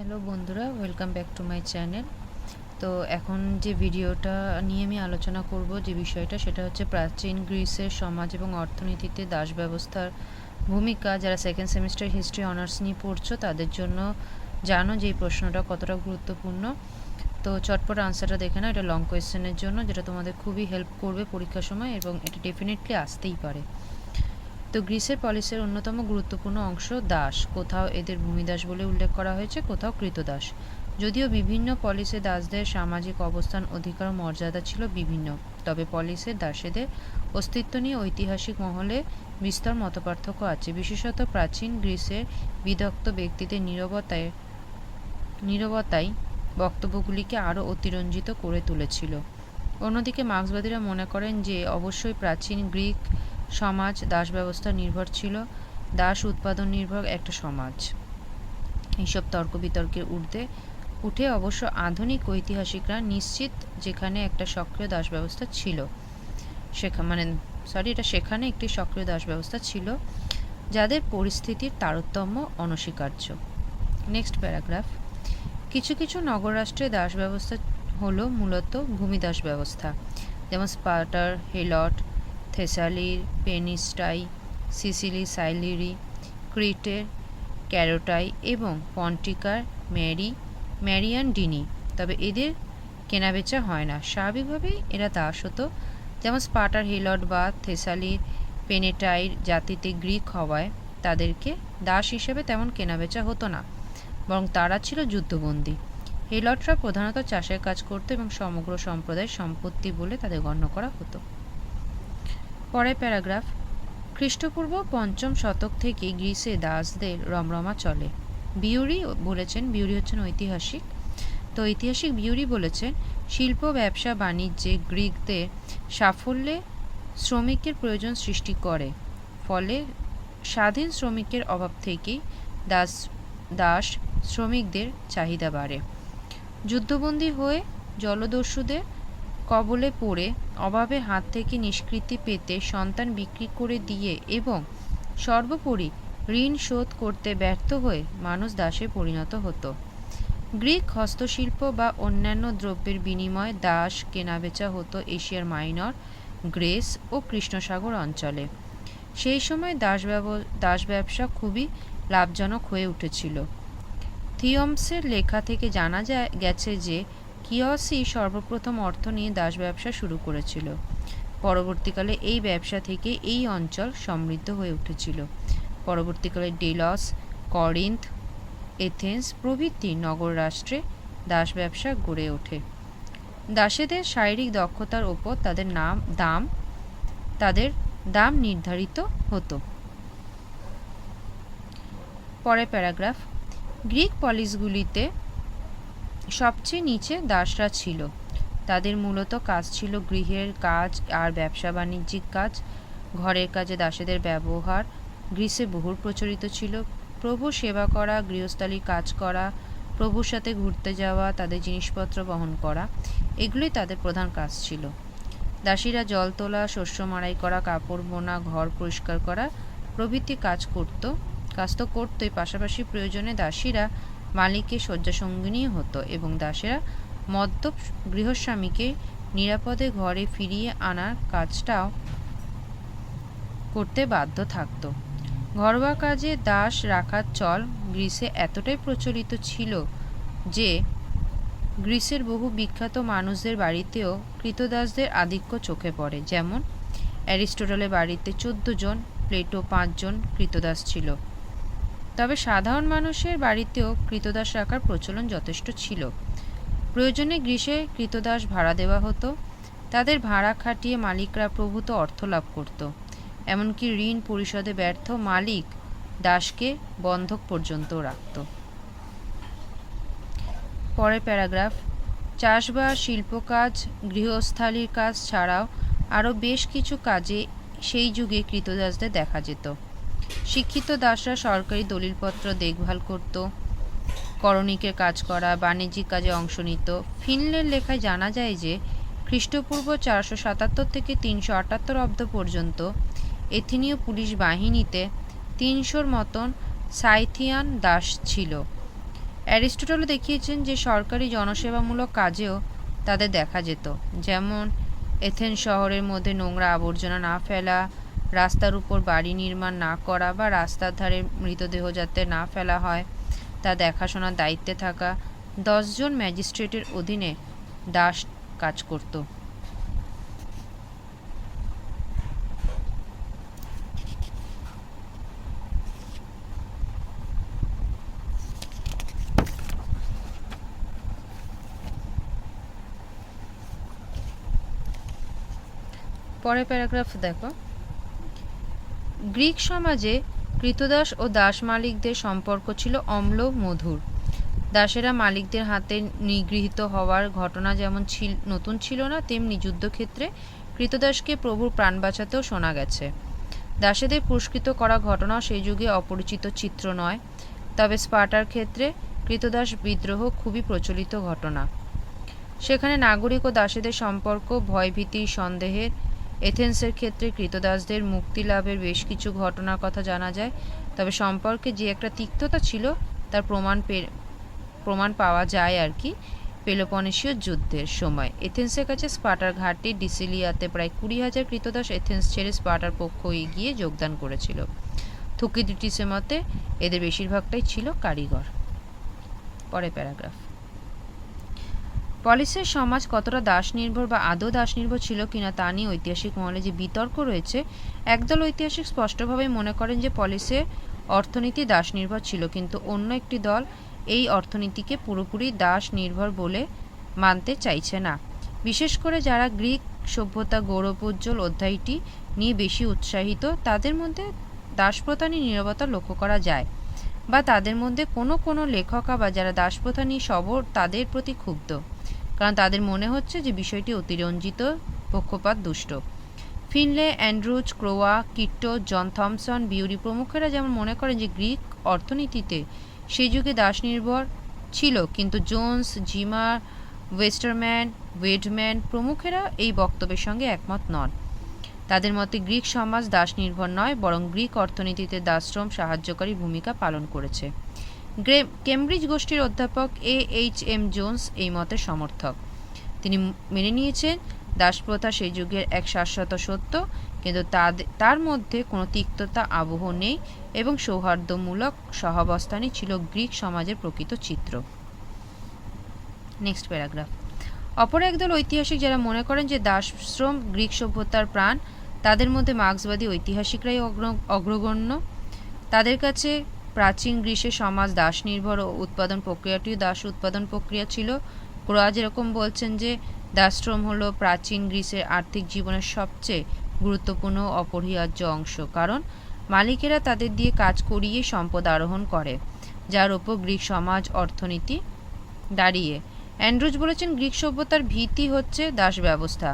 Hello বন্ধুরা, welcome back to my channel. তো এখন যে ভিডিওটা নিয়ে আমি আলোচনা করব, যে বিষয়টা, সেটা হচ্ছে প্রাচীন গ্রিসের সমাজ এবং অর্থনীতিতে দাস ব্যবস্থার ভূমিকা। যারা সেকেন্ড সেমিস্টার হিস্ট্রি অনার্স নিয়ে পড়ছো, তাদের জন্য জানো যে এই প্রশ্নটা কতটা গুরুত্বপূর্ণ। তো চটপট আনসারটা দেখে না এটা লং কোয়েশ্চেনের জন্য, যেটা তোমাদের খুবই হেল্প করবে পরীক্ষার সময় এবং এটা ডেফিনেটলি আসতেই পারে। তো গ্রিসের পলিসির অন্যতম গুরুত্বপূর্ণ অংশ দাস। কোথাও এদের ভূমিদাস বলে উল্লেখ করা হয়েছে, কোথাও কৃতদাস। যদিও বিভিন্ন পলিসে দাসদের সামাজিক অবস্থান, অধিকার মর্যাদা ছিল বিভিন্ন, তবে পলিসের দাসেদের অস্তিত্ব নিয়ে ঐতিহাসিক মহলে বিস্তর মতপার্থক্য আছে। বিশেষত প্রাচীন গ্রিসের বিদগ্ধ ব্যক্তিদের নীরবতায় নীরবতাই বক্তব্যগুলিকে আরও অতিরঞ্জিত করে তুলেছিল। অন্যদিকে মার্ক্সবাদীরা মনে করেন যে, অবশ্যই প্রাচীন গ্রিক সমাজ, দাস ব্যবস্থা নির্ভর ছিল। দাস উৎপাদন নির্ভর একটা সমাজ। এইসব তর্ক বিতর্কের ঊর্ধ্বে উঠে অবশ্য আধুনিক ঐতিহাসিকরা নিশ্চিত যেখানে একটা সক্রিয় দাস ব্যবস্থা ছিল। সেখা মানে সরি এটা সেখানে একটি সক্রিয় দাস ব্যবস্থা ছিল, যাদের পরিস্থিতির তারতম্য অনস্বীকার্য। নেক্সট প্যারাগ্রাফ কিছু কিছু নগর নগররাষ্ট্রে দাস ব্যবস্থা হলো মূলত ভূমিদাস ব্যবস্থা। যেমন স্পার্টার, হেলট থেসালির পেনিস্টাই, সিসিলি সাইলিরি, ক্রিটের, ক্যারোটাই এবং পন্টিকার ম্যারি, ম্যারিয়ান ডিনি। তবে এদের কেনাবেচা হয় না। স্বাভাবিকভাবেই এরা দাস হতো। যেমন স্পার্টার হেলট বা থেসালির পেনেটাইর জাতিতে গ্রিক হওয়ায় তাদেরকে দাস হিসেবে তেমন কেনাবেচা হতো না, বরং তারা ছিল যুদ্ধবন্দী। হেলটরা প্রধানত চাষের কাজ করতো এবং সমগ্র সম্প্রদায়ের সম্পত্তি বলে তাদের গণ্য করা হতো। পরের প্যারাগ্রাফ, খ্রিস্টপূর্ব পঞ্চম শতক থেকে গ্রিসে দাসদের রমরমা চলে। বিউরি বলেছেন, বিউরি হচ্ছেন ঐতিহাসিক। তো ঐতিহাসিক বিউরি বলেছেন, শিল্প, ব্যবসা, বাণিজ্যে গ্রিকদের সাফল্যে শ্রমিকের প্রয়োজন সৃষ্টি করে। ফলে স্বাধীন শ্রমিকের অভাব থেকেই দাস দাস শ্রমিকদের চাহিদা বাড়ে। যুদ্ধবন্দী হয়ে জলদস্যুদের কবলে পড়ে অভাবে হাত থেকে নিষ্কৃতি পেতে সন্তান বিক্রি করে দিয়ে এবং সর্বোপরি ঋণ শোধ করতে ব্যর্থ হয়ে মানুষ দাসে পরিণত হতো। গ্রিক হস্তশিল্প বা অন্যান্য দ্রব্যের বিনিময়ে দাস কেনাবেচা হতো এশিয়ার মাইনর, গ্রেস ও কৃষ্ণসাগর অঞ্চলে। সেই সময় দাস দাস ব্যবসা খুবই লাভজনক হয়ে উঠেছিল। থিয়মসের লেখা থেকে জানা যায়, গেছে যে কিয়সি সর্বপ্রথম অর্থ নিয়ে দাস ব্যবসা শুরু করেছিল। পরবর্তীকালে এই ব্যবসা থেকে এই অঞ্চল সমৃদ্ধ হয়ে উঠেছিল। পরবর্তীকালে ডেলস, করিন্থ, এথেন্স প্রভৃতি নগর রাষ্ট্রে দাস ব্যবসা গড়ে ওঠে। দাসেদের শারীরিক দক্ষতার ওপর তাদের নাম, দাম, তাদের দাম নির্ধারিত হতো। পরে প্যারাগ্রাফ, গ্রিক পলিসগুলিতে সবচেয়ে নিচে দাসরা ছিল। তাদের মূলত কাজ ছিল গৃহের কাজ আর ব্যবসা বাণিজ্যিক কাজ। ঘরের কাজে দাসেদের ব্যবহার গ্রীসে বহুল প্রচলিত ছিল। প্রভু সেবা করা গৃহস্থালির কাজ করা, প্রভুর সাথে ঘুরতে যাওয়া, তাদের জিনিসপত্র বহন করা, এগুলোই তাদের প্রধান কাজ ছিল। দাসীরা জল তোলা, শস্য মাড়াই করা, কাপড় বোনা, ঘর পরিষ্কার করা প্রভৃতি কাজ করত। কাজ তো করতোই, পাশাপাশি প্রয়োজনে দাসীরা মালিকের শয্যাসঙ্গিনী হতো এবং দাসেরা মদ্যপ গৃহস্বামীকে নিরাপদে ঘরে ফিরিয়ে আনার কাজটাও করতে বাধ্য থাকত। ঘরোয়া কাজে দাস রাখার চল গ্রিসে এতটাই প্রচলিত ছিল যে গ্রিসের বহু বিখ্যাত মানুষদের বাড়িতেও কৃতদাসদের আধিক্য চোখে পড়ে। যেমন অ্যারিস্টোটলের বাড়িতে চোদ্দ জন, প্লেটো পাঁচজন কৃতদাস ছিল। তবে সাধারণ মানুষের বাড়িতেও কৃতদাস রাখার প্রচলন যথেষ্ট ছিল। প্রয়োজনে গ্রীষে কৃতদাস ভাড়া দেওয়া হতো। তাদের ভাড়া খাটিয়ে মালিকরা প্রভূত অর্থ লাভ করত। এমনকি ঋণ পরিশোধে ব্যর্থ মালিক দাসকে বন্ধক পর্যন্ত রাখত। পরের প্যারাগ্রাফ, চাষবাস, শিল্পকাজ, গৃহস্থালির কাজ ছাড়াও আরও বেশ কিছু কাজে সেই যুগে কৃতদাসদের দেখা যেত। শিক্ষিত দাসরা সরকারি দলিলপত্র দেখভাল করত, করণিকের কাজ করা, বাণিজ্যিক কাজে অংশ নিত। ফিনলের লেখায় জানা যায় যে, খ্রিস্টপূর্ব চারশো সাতাত্তর থেকে তিনশো আটাত্তর অব্দ পর্যন্ত এথিনীয় পুলিশ বাহিনীতে তিনশোর মতন সাইথিয়ান দাস ছিল। অ্যারিস্টোটল দেখিয়েছেন যে, সরকারি জনসেবামূলক কাজেও তাদের দেখা যেত। যেমন এথেন শহরের মধ্যে নোংরা আবর্জনা না ফেলা রাস্তার উপর বাড়ি নির্মাণ না করা বা রাস্তার ধারে মৃতদেহ যাতে না ফেলা হয়, তা দেখাশোনার দায়িত্বে থাকা দশজন ম্যাজিস্ট্রেটের অধীনে দাস কাজ করত। পরের প্যারাগ্রাফ দেখো। গ্রিক সমাজে কৃতদাস ও দাস মালিকদের সম্পর্ক ছিল অম্ল মধুর। দাসেরা মালিকদের হাতে নিগৃহীত হওয়ার ঘটনা যেমন ছিল, নতুন ছিল না, তেমনি যুদ্ধক্ষেত্রে কৃতদাসকে প্রভুর প্রাণ বাঁচাতেও শোনা গেছে। দাসেদের পুরস্কৃত করা ঘটনাও সেই যুগে অপরিচিত চিত্র নয়, তবে স্পার্টার ক্ষেত্রে কৃতদাস বিদ্রোহ খুবই প্রচলিত ঘটনা। সেখানে নাগরিক ও দাসেদের সম্পর্ক, ভয়ভীতি, সন্দেহের এথেন্সের ক্ষেত্রে কৃতদাসদের মুক্তি লাভের বেশ কিছু ঘটনার কথা জানা যায়। তবে সম্পর্কে যে একটা তিক্ততা ছিল, তার প্রমাণ প্রমাণ পাওয়া যায় আর কি পেলোপনেশীয় যুদ্ধের সময়। এথেন্সের কাছে স্পার্টার ঘাটটি ডিসিলিয়াতে প্রায় কুড়ি হাজার কৃতদাস এথেন্স ছেড়ে স্পার্টার পক্ষ এগিয়ে যোগদান করেছিল। থুকিডিটিসের মতে এদের বেশিরভাগটাই ছিল কারিগর। পরে প্যারাগ্রাফ। পলিসের সমাজ কতটা দাস নির্ভর বা আদৌ দাস নির্ভর ছিল কিনা তা নিয়ে ঐতিহাসিক মহলে যে বিতর্ক রয়েছে, একদল ঐতিহাসিক স্পষ্টভাবে মনে করেন যে পলিসের অর্থনীতি দাস নির্ভর ছিল, কিন্তু অন্য একটি দল এই অর্থনীতিকে পুরোপুরি দাস নির্ভর বলে মানতে চাইছে না। বিশেষ করে যারা গ্রিক সভ্যতা গৌরবোজ্জ্বল অধ্যায়টি নিয়ে বেশি উৎসাহিত, তাদের মধ্যে দাসপ্রথা নিয়ে নীরবতা লক্ষ্য করা যায় বা তাদের মধ্যে কোনো কোনো লেখকা বা যারা দাসপ্রথা নিয়ে সবর তাদের প্রতি ক্ষুব্ধ। কারণ তাদের মনে হচ্ছে যে বিষয়টি অতিরঞ্জিত, পক্ষপাত দুষ্ট। ফিনলে, অ্যান্ড্রুজ, ক্রোয়া, কিট্টো, জন থমসন, বিউরি প্রমুখেরা যেমন মনে করেন যে গ্রিক অর্থনীতিতে সেই যুগে দাস নির্ভর ছিল, কিন্তু জোন্স, জিমার, ওয়েস্টারম্যান, ওয়েডম্যান প্রমুখেরা এই বক্তব্যের সঙ্গে একমত নন। তাদের মতে গ্রিক সমাজ দাস নির্ভর নয়, বরং গ্রিক অর্থনীতিতে দাসশ্রম সাহায্যকারী ভূমিকা পালন করেছে। কেমব্রিজ গোষ্ঠীর অধ্যাপক এ এইচ এম জোন্স এই মতের সমর্থক। তিনি মেনে নিয়েছেন, দাসপ্রথা সেই যুগের এক শাশ্বত সত্য, কিন্তু তার মধ্যে কোনো তিক্ততা, আবহ নেই এবং সৌহার্দ্যমূলক সহাবস্থানই ছিল গ্রিক সমাজের প্রকৃত চিত্র। নেক্সট প্যারাগ্রাফ অপর একদল ঐতিহাসিক যারা মনে করেন যে দাসশ্রম গ্রিক সভ্যতার প্রাণ, তাদের মধ্যে মার্ক্সবাদী ঐতিহাসিকরাই অগ্র- অগ্রগণ্য। তাদের কাছে প্রাচীন গ্রীসের সমাজ দাস নির্ভর ও উৎপাদন প্রক্রিয়াটিও দাস উৎপাদন প্রক্রিয়া ছিল। ক্রোয়া যেরকম বলছেন যে, দাসশ্রম হলো প্রাচীন গ্রীসের আর্থিক জীবনের সবচেয়ে গুরুত্বপূর্ণ অপরিহার্য অংশ। কারণ, মালিকেরা তাদের দিয়ে কাজ করিয়ে সম্পদ আরোহণ করে, যার ওপর গ্রিক সমাজ, অর্থনীতি দাঁড়িয়ে। অ্যান্ড্রুজ বলেছেন, গ্রিক সভ্যতার ভীতি হচ্ছে দাস ব্যবস্থা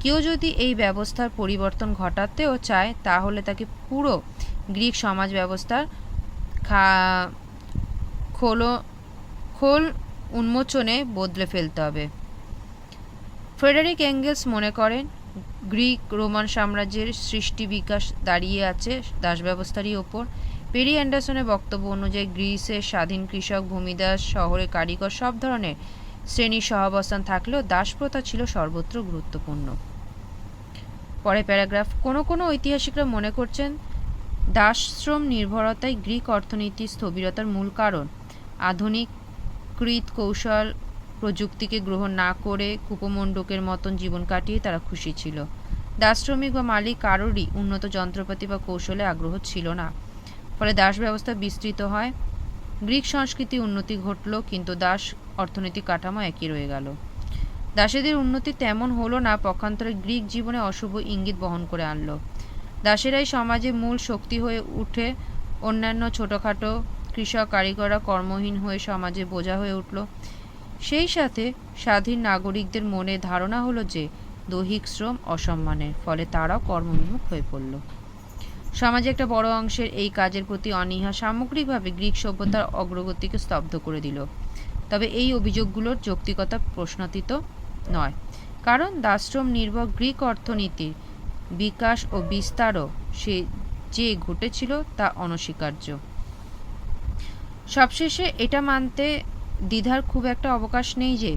কেউ যদি এই ব্যবস্থার পরিবর্তন ঘটাতেও চায়, তাহলে তাকে পুরো গ্রিক সমাজ ব্যবস্থার খা, খোলো, খোল উন্মোচনে বদলে ফেলতে হবে। ফ্রেডারিক এঙ্গেলস মনে করেন, গ্রিক রোমান সাম্রাজ্যের সৃষ্টি বিকাশ দাঁড়িয়ে আছে দাস ব্যবস্থারই ওপর। পেরি অ্যান্ডারসনের বক্তব্য অনুযায়ী গ্রিসের স্বাধীন কৃষক, ভূমিদাস, শহরে কারিগর সব ধরনের শ্রেণির সহাবস্থান থাকলেও দাসপ্রথা ছিল সর্বত্র গুরুত্বপূর্ণ। পরে প্যারাগ্রাফ, কোনো কোনো ঐতিহাসিকরা মনে করছেন দাসশ্রম নির্ভরতাই গ্রিক অর্থনীতির স্থবিরতার মূল কারণ। আধুনিক কৃত কৌশল প্রযুক্তিকে গ্রহণ না করে কূপমণ্ডকের মতন জীবন কাটিয়ে তারা খুশি ছিল। দাসশ্রমিক বা মালিক কারোরই উন্নত যন্ত্রপাতি বা কৌশলে আগ্রহ ছিল না। ফলে দাস ব্যবস্থা বিস্তৃত হয়। গ্রিক সংস্কৃতি উন্নতি ঘটল, কিন্তু দাস অর্থনৈতিক কাঠামো একই রয়ে গেল। দাসেদের উন্নতি তেমন হলো না, পক্ষান্তরে গ্রিক জীবনে অশুভ ইঙ্গিত বহন করে আনলো। দাসেরাই সমাজে মূল শক্তি হয়ে উঠে অন্যান্য ছোটোখাটো কৃষক কারিগররা কর্মহীন হয়ে সমাজে বোঝা হয়ে উঠল। সেই সাথে স্বাধীন নাগরিকদের মনে ধারণা হলো যে দৈহিক শ্রম অসম্মানের, ফলে তারাও কর্মবিমুখ হয়ে পড়ল। সমাজে একটা বড় অংশের এই কাজের প্রতি অনীহা সামগ্রিকভাবে গ্রিক সভ্যতার অগ্রগতিকে স্তব্ধ করে দিল। তবে এই অভিযোগগুলোর যৌক্তিকতা প্রশ্নাতীত নয়। কারণ দাসশ্রম নির্ভর গ্রিক অর্থনীতির বিকাশ ও বিস্তারও সে যে ঘটেছিল তা অনস্বীকার্য। সবশেষে এটা মানতে দ্বিধার খুব একটা অবকাশ নেই যে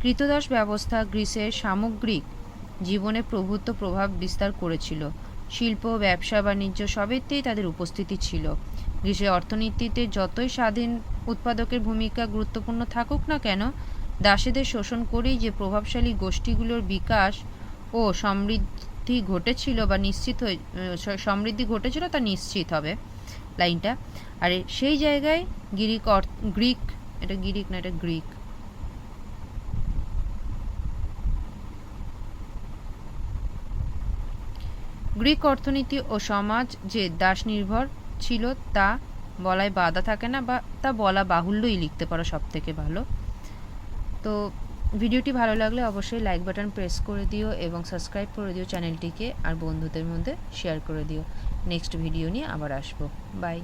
কৃতদাস ব্যবস্থা গ্রিসের সামগ্রিক জীবনে প্রভুত্ব প্রভাব বিস্তার করেছিল। শিল্প, ব্যবসা, বাণিজ্য সবেতেই তাদের উপস্থিতি ছিল। গ্রিসের অর্থনীতিতে যতই স্বাধীন উৎপাদকের ভূমিকা গুরুত্বপূর্ণ থাকুক না কেন, দাসেদের শোষণ করেই যে প্রভাবশালী গোষ্ঠীগুলোর বিকাশ ও সমৃদ্ধি ঘটেছিল বা নিশ্চিত হয়ে সমৃদ্ধি ঘটেছিল তা নিশ্চিত হবে লাইনটা। আর সেই জায়গায় গ্রিক গ্রিক, এটা গ্রিক না, এটা গ্রিক। গ্রিক অর্থনীতি ও সমাজ যে দাস নির্ভর ছিল তা বলায় বাধা থাকে না বা তা বলা বাহুল্যই লিখতে পারো সব থেকে ভালো। তো ভিডিওটি ভালো লাগলে অবশ্যই লাইক বাটন প্রেস করে দিও এবং সাবস্ক্রাইব করে দিও চ্যানেলটিকে আর বন্ধুদের মধ্যে শেয়ার করে দিও। নেক্সট ভিডিও নিয়ে আবার আসব। বাই